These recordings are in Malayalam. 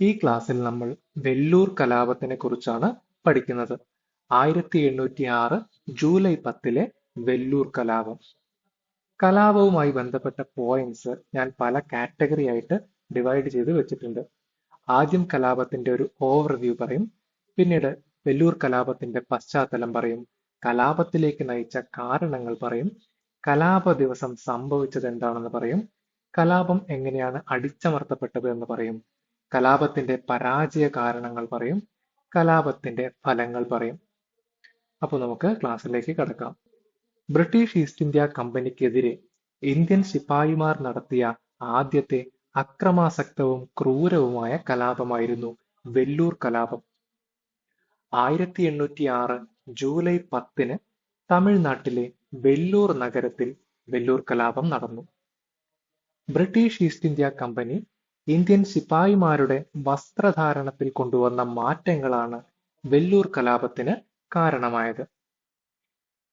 ഈ ക്ലാസ്സിൽ നമ്മൾ വെല്ലൂർ കലാപത്തിനെ കുറിച്ചാണ് പഠിക്കുന്നത്. ആയിരത്തി എണ്ണൂറ്റി ആറ് ജൂലൈ പത്തിലെ വെല്ലൂർ കലാപം. കലാപവുമായി ബന്ധപ്പെട്ട പോയിന്റ്സ് ഞാൻ പല കാറ്റഗറി ആയിട്ട് ഡിവൈഡ് ചെയ്ത് വെച്ചിട്ടുണ്ട്. ആദ്യം കലാപത്തിന്റെ ഒരു ഓവർവ്യൂ പറയും പിന്നീട് വെല്ലൂർ കലാപത്തിന്റെ പശ്ചാത്തലം പറയും കലാപത്തിലേക്ക് നയിച്ച കാരണങ്ങൾ പറയും കലാപ ദിവസം സംഭവിച്ചത് എന്താണെന്ന് പറയും കലാപം എങ്ങനെയാണ് അടിച്ചമർത്തപ്പെട്ടത് എന്ന് പറയും. കലാപത്തിന്റെ പരാജയ കാരണങ്ങൾ പറയും കലാപത്തിന്റെ ഫലങ്ങൾ പറയും. അപ്പോൾ നമുക്ക് ക്ലാസ്സിലേക്ക് കടക്കാം. ബ്രിട്ടീഷ് ഈസ്റ്റ് ഇന്ത്യ കമ്പനിക്കെതിരെ ഇന്ത്യൻ സിപ്പായിമാർ നടത്തിയ ആദ്യത്തെ അക്രമാസക്തവും ക്രൂരവുമായ കലാപമായിരുന്നു വെല്ലൂർ കലാപം. ആയിരത്തി എണ്ണൂറ്റി ആറ് ജൂലൈ പത്തിന് തമിഴ്നാട്ടിലെ വെല്ലൂർ നഗരത്തിൽ വെല്ലൂർ കലാപം നടന്നു. British East India company Indian സിപ്പായിമാരുടെ വസ്ത്രധാരണത്തിൽ കൊണ്ടുവന്ന മാറ്റങ്ങളാണ് വെല്ലൂർ കലാപത്തിന് കാരണമായത്.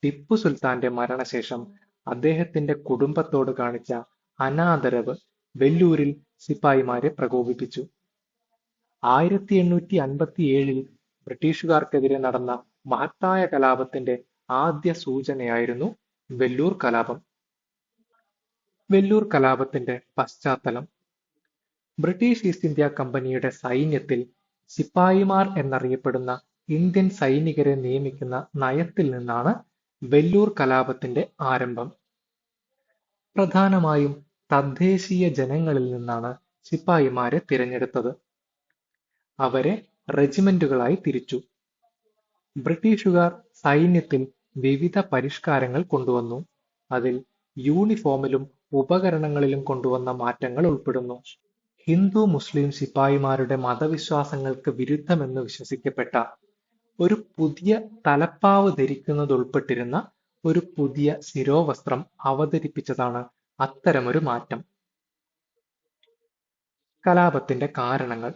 ടിപ്പു സുൽത്താന്റെ മരണശേഷം അദ്ദേഹത്തിന്റെ കുടുംബത്തോട് കാണിച്ച അനാദരവ് വെല്ലൂരിൽ സിപ്പായിമാരെ പ്രകോപിപ്പിച്ചു. ആയിരത്തി എണ്ണൂറ്റി അൻപത്തി ഏഴിൽ ബ്രിട്ടീഷുകാർക്കെതിരെ നടന്ന മഹത്തായ കലാപത്തിന്റെ ആദ്യ സൂചനയായിരുന്നു വെല്ലൂർ കലാപം. വെല്ലൂർ കലാപത്തിന്റെ പശ്ചാത്തലം. ബ്രിട്ടീഷ് ഈസ്റ്റ് ഇന്ത്യ കമ്പനിയുടെ സൈന്യത്തിൽ സിപ്പായിമാർ എന്നറിയപ്പെടുന്ന ഇന്ത്യൻ സൈനികരെ നിയമിക്കുന്ന നയത്തിൽ നിന്നാണ് വെല്ലൂർ കലാപത്തിന്റെ ആരംഭം. പ്രധാനമായും തദ്ദേശീയ ജനങ്ങളിൽ നിന്നാണ് സിപ്പായിമാരെ തിരഞ്ഞെടുത്തത്. അവരെ റെജിമെന്റുകളായി തിരിച്ചു. ബ്രിട്ടീഷുകാർ സൈന്യത്തിൽ വിവിധ പരിഷ്കാരങ്ങൾ കൊണ്ടുവന്നു. അതിൽ യൂണിഫോമിലും ഉപകരണങ്ങളിലും കൊണ്ടുവന്ന മാറ്റങ്ങൾ ഉൾപ്പെടുന്നു. ഹിന്ദു മുസ്ലിം സിപ്പായിമാരുടെ മതവിശ്വാസങ്ങൾക്ക് വിരുദ്ധമെന്ന് വിശ്വസിക്കപ്പെട്ട ഒരു പുതിയ തലപ്പാവ് ധരിക്കുന്നതുൾപ്പെട്ടിരുന്ന ഒരു പുതിയ ശിരോവസ്ത്രം അവതരിപ്പിച്ചതാണ് അത്തരമൊരു മാറ്റം. കലാപത്തിന്റെ കാരണങ്ങൾ.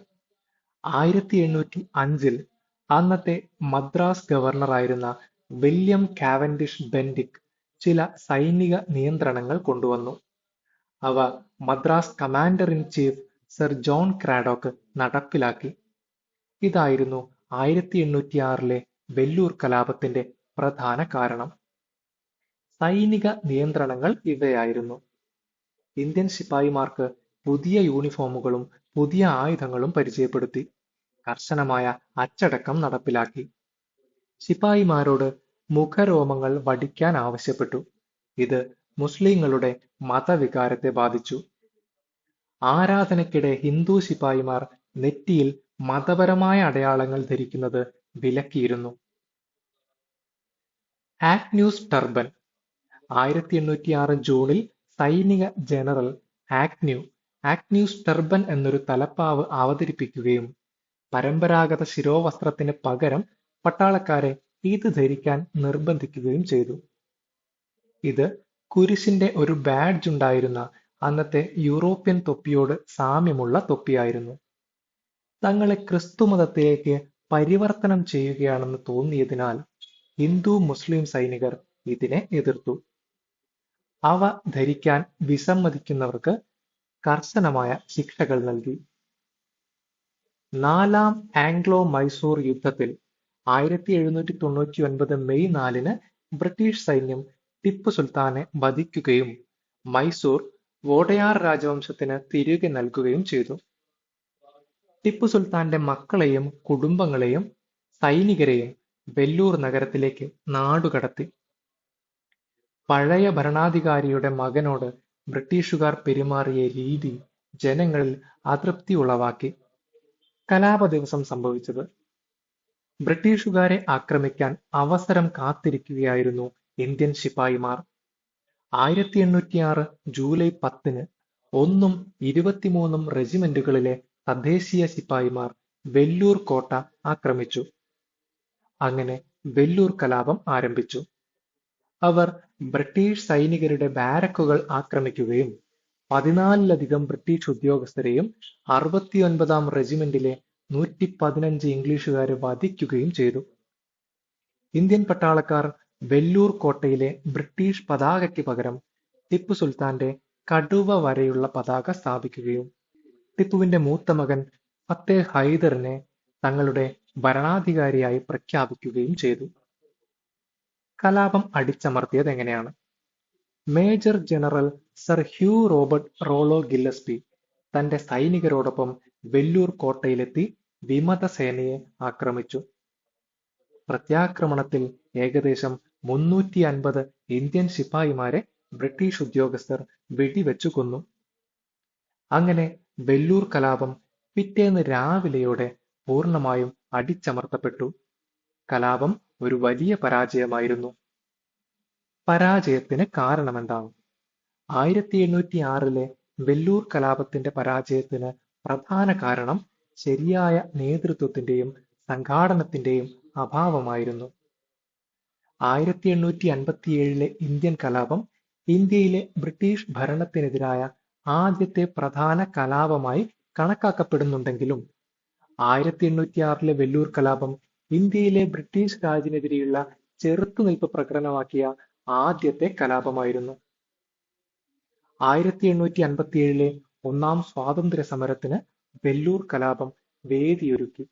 ആയിരത്തി എണ്ണൂറ്റി അഞ്ചിൽ അന്നത്തെ മദ്രാസ് ഗവർണറായിരുന്ന വില്യം കാവൻഡിഷ് ബെൻഡിക് ചില സൈനിക നിയന്ത്രണങ്ങൾ കൊണ്ടുവന്നു. അവ Madras commander in chief sir John Cradock നടപ്പിലാക്കി. ഇതായിരുന്നു ആയിരത്തി എണ്ണൂറ്റി ആറിലെ വെല്ലൂർ കലാപത്തിന്റെ പ്രധാന കാരണം. സൈനിക നിയന്ത്രണങ്ങൾ ഇവയായിരുന്നു. ഇന്ത്യൻ ശിപായിമാർക്ക് പുതിയ യൂണിഫോമുകളും പുതിയ ആയുധങ്ങളും പരിചയപ്പെടുത്തി. കർശനമായ അച്ചടക്കം നടപ്പിലാക്കി. ശിപായിമാരോട് മുഖരോമങ്ങൾ വടിക്കാൻ ആവശ്യപ്പെട്ടു. ഇത് മുസ്ലിങ്ങളുടെ മതവികാരത്തെ ബാധിച്ചു. ആരാധനയ്ക്കിടെ ഹിന്ദു ശിപായിമാർ നെറ്റിയിൽ മതപരമായ അടയാളങ്ങൾ ധരിക്കുന്നത് വിലക്കിയിരുന്നു. Agnew's turban. ആയിരത്തി എണ്ണൂറ്റി ആറ് ജൂണിൽ സൈനിക ജനറൽ ആക്ന്യൂ ആക്ന്യൂസ് ടർബൻ എന്നൊരു തലപ്പാവ് അവതരിപ്പിക്കുകയും പരമ്പരാഗത ശിരോവസ്ത്രത്തിന് പകരം പട്ടാളക്കാരെ ഇത് ധരിക്കാൻ നിർബന്ധിക്കുകയും ചെയ്തു. ഇത് കുരിശിന്റെ ഒരു ബാഡ്ജ് ഉണ്ടായിരുന്ന അന്നത്തെ യൂറോപ്യൻ തൊപ്പിയോട് സാമ്യമുള്ള തൊപ്പിയായിരുന്നു. തങ്ങളെ ക്രിസ്തുമതത്തിലേക്ക് പരിവർത്തനം ചെയ്യുകയാണെന്ന് തോന്നിയതിനാൽ ഹിന്ദു മുസ്ലിം സൈനികർ ഇതിനെ എതിർത്തു. അവ ധരിക്കാൻ വിസമ്മതിക്കുന്നവർക്ക് കർശനമായ ശിക്ഷകൾ നൽകി. നാലാം ആംഗ്ലോ മൈസൂർ യുദ്ധത്തിൽ ആയിരത്തി എഴുന്നൂറ്റി തൊണ്ണൂറ്റി ഒൻപത് മെയ് നാലിന് ബ്രിട്ടീഷ് സൈന്യം ടിപ്പു സുൽത്താനെ വധിക്കുകയും മൈസൂർ വോഡയാർ രാജവംശത്തിന് തിരികെ നൽകുകയും ചെയ്തു. ടിപ്പു സുൽത്താന്റെ മക്കളെയും കുടുംബങ്ങളെയും സൈനികരെയും വെല്ലൂർ നഗരത്തിലേക്ക് നാടുകടത്തി. പഴയ ഭരണാധികാരിയുടെ മകനോട് ബ്രിട്ടീഷുകാർ പെരുമാറിയ രീതി ജനങ്ങളിൽ അതൃപ്തി ഉളവാക്കി. കലാപ ദിവസം സംഭവിച്ചത്. ബ്രിട്ടീഷുകാരെ ആക്രമിക്കാൻ അവസരം കാത്തിരിക്കുകയായിരുന്നു ഇന്ത്യൻ ശിപ്പായിമാർ ആയിരത്തി എണ്ണൂറ്റിയാറ് ജൂലൈ പത്തിന് ഒന്നും ഇരുപത്തിമൂന്നും റെജിമെന്റുകളിലെ തദ്ദേശീയ സിപ്പായിമാർ വെല്ലൂർ കോട്ട ആക്രമിച്ചു. അങ്ങനെ വെല്ലൂർ കലാപം ആരംഭിച്ചു. അവർ ബ്രിട്ടീഷ് സൈനികരുടെ ബാരക്കുകൾ ആക്രമിക്കുകയും പതിനാലിലധികം ബ്രിട്ടീഷ് ഉദ്യോഗസ്ഥരെയും അറുപത്തിയൊൻപതാം റെജിമെന്റിലെ നൂറ്റി പതിനഞ്ച് ഇംഗ്ലീഷുകാരെ വധിക്കുകയും ചെയ്തു. ഇന്ത്യൻ പട്ടാളക്കാർ വെല്ലൂർ കോട്ടയിലെ ബ്രിട്ടീഷ് പതാകയ്ക്ക് പകരം ടിപ്പു സുൽത്താന്റെ കടുവ വരെയുള്ള പതാക സ്ഥാപിക്കുകയും ടിപ്പുവിന്റെ മൂത്ത മകൻ ഫത്തേഹ് ഹൈദറിനെ തങ്ങളുടെ ഭരണാധികാരിയായി പ്രഖ്യാപിക്കുകയും ചെയ്തു. കലാപം അടിച്ചമർത്തിയത് എങ്ങനെയാണ്? Major general sir Hugh Robert Rollo Gillespie തന്റെ സൈനികരോടൊപ്പം വെല്ലൂർ കോട്ടയിലെത്തി വിമത സേനയെ ആക്രമിച്ചു. പ്രത്യാക്രമണത്തിൽ ഏകദേശം മുന്നൂറ്റി അൻപത് ഇന്ത്യൻ ശിപ്പായിമാരെ ബ്രിട്ടീഷ് ഉദ്യോഗസ്ഥർ വെടിവെച്ചു കൊന്നു. അങ്ങനെ വെല്ലൂർ കലാപം പിറ്റേന്ന് രാവിലെയോടെ പൂർണമായും അടിച്ചമർത്തപ്പെട്ടു. കലാപം ഒരു വലിയ പരാജയമായിരുന്നു. പരാജയത്തിന് കാരണമെന്താണ് ആയിരത്തി എണ്ണൂറ്റി ആറിലെ വെല്ലൂർ കലാപത്തിന്റെ പരാജയത്തിന് പ്രധാന കാരണം ശരിയായ നേതൃത്വത്തിന്റെയും സംഘാടനത്തിന്റെയും അഭാവമായിരുന്നു. ആയിരത്തി എണ്ണൂറ്റി അൻപത്തിയേഴിലെ ഇന്ത്യൻ കലാപം ഇന്ത്യയിലെ ബ്രിട്ടീഷ് ഭരണത്തിനെതിരായ ആദ്യത്തെ പ്രധാന കലാപമായി കണക്കാക്കപ്പെടുന്നുണ്ടെങ്കിലും ആയിരത്തി എണ്ണൂറ്റി ആറിലെ വെല്ലൂർ കലാപം ഇന്ത്യയിലെ ബ്രിട്ടീഷ് രാജിനെതിരെയുള്ള ചെറുത്തുനിൽപ്പ് പ്രകടനമാക്കിയ ആദ്യത്തെ കലാപമായിരുന്നു. ആയിരത്തി എണ്ണൂറ്റി അൻപത്തിയേഴിലെ ഒന്നാം സ്വാതന്ത്ര്യ സമരത്തിന് വെല്ലൂർ കലാപം വേദിയൊരുക്കി.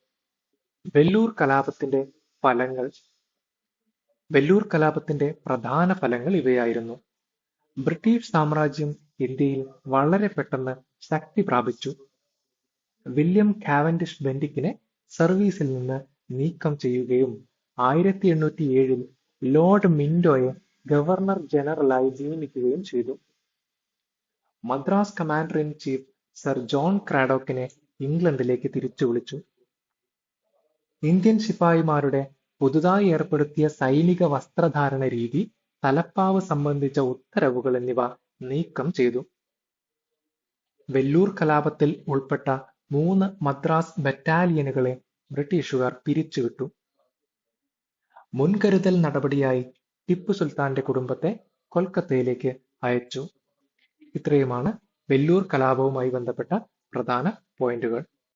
വെല്ലൂർ കലാപത്തിന്റെ ഫലങ്ങൾ വെല്ലൂർ കലാപത്തിന്റെ പ്രധാന ഫലങ്ങൾ ഇവയായിരുന്നു. ബ്രിട്ടീഷ് സാമ്രാജ്യം ഇന്ത്യയിൽ വളരെ പെട്ടെന്ന് ശക്തി പ്രാപിച്ചു. വില്യം കാവൻഡിഷ് ബെന്റിക്കിനെ സർവീസിൽ നിന്ന് നീക്കം ചെയ്യുകയും ആയിരത്തി എണ്ണൂറ്റി ഏഴിൽ ലോർഡ് മിൻഡോയെ ഗവർണർ ജനറലായി നിയമിക്കുകയും ചെയ്തു. Madras commander in chief sir John ക്രാഡോക്കിനെ ഇംഗ്ലണ്ടിലേക്ക് തിരിച്ചു വിളിച്ചു. ഇന്ത്യൻ ശിപ്പായിമാരുടെ പുതുതായി ഏർപ്പെടുത്തിയ സൈനിക വസ്ത്രധാരണ രീതി തലപ്പാവ് സംബന്ധിച്ച ഉത്തരവുകൾ എന്നിവ നീക്കം ചെയ്തു. വെല്ലൂർ കലാപത്തിൽ ഉൾപ്പെട്ട മൂന്ന് മദ്രാസ് ബറ്റാലിയനുകളെ ബ്രിട്ടീഷുകാർ പിരിച്ചുവിട്ടു. മുൻകരുതൽ നടപടിയായി ടിപ്പു സുൽത്താന്റെ കുടുംബത്തെ കൊൽക്കത്തയിലേക്ക് അയച്ചു. ഇത്രയുമാണ് വെല്ലൂർ കലാപവുമായി ബന്ധപ്പെട്ട പ്രധാന പോയിന്റുകൾ.